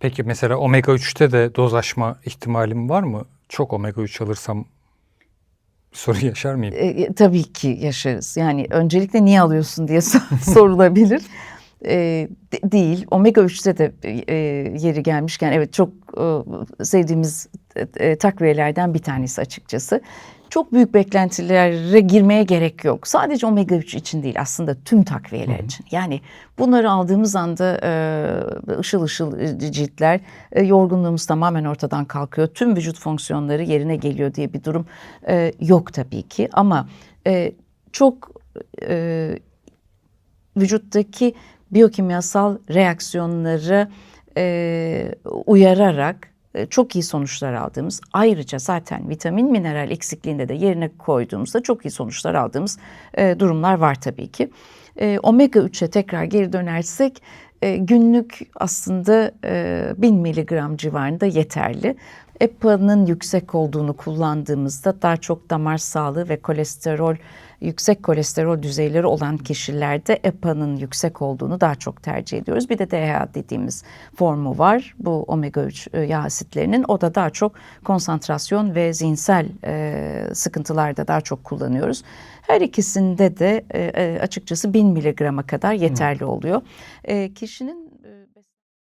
Peki mesela omega 3'te de dozlaşma ihtimalim var mı? Çok omega 3 alırsam sorun yaşar mıyım? E, tabii ki yaşarız. Yani öncelikle niye alıyorsun diye sor- sorulabilir. E, de- değil. Omega 3'te de e, yeri gelmişken evet çok e, sevdiğimiz e, e, takviyelerden bir tanesi açıkçası. Çok büyük beklentilere girmeye gerek yok. Sadece omega 3 için değil aslında tüm takviyeler için. Yani bunları aldığımız anda e, ışıl ışıl ciltler, e, yorgunluğumuz tamamen ortadan kalkıyor. Tüm vücut fonksiyonları yerine geliyor diye bir durum e, yok tabii ki. Ama e, çok e, vücuttaki biyokimyasal reaksiyonları e, uyararak e, çok iyi sonuçlar aldığımız ayrıca zaten vitamin mineral eksikliğinde de yerine koyduğumuzda çok iyi sonuçlar aldığımız e, durumlar var tabii ki. E, omega 3'e tekrar geri dönersek e, günlük aslında e, 1000 miligram civarında yeterli. EPA'nın yüksek olduğunu kullandığımızda daha çok damar sağlığı ve kolesterol yüksek kolesterol düzeyleri olan kişilerde EPA'nın yüksek olduğunu daha çok tercih ediyoruz. Bir de DHA dediğimiz formu var. Bu omega 3 yağ asitlerinin o da daha çok konsantrasyon ve zihinsel e, sıkıntılarda daha çok kullanıyoruz. Her ikisinde de e, e, açıkçası 1000 miligrama kadar yeterli oluyor. E, kişinin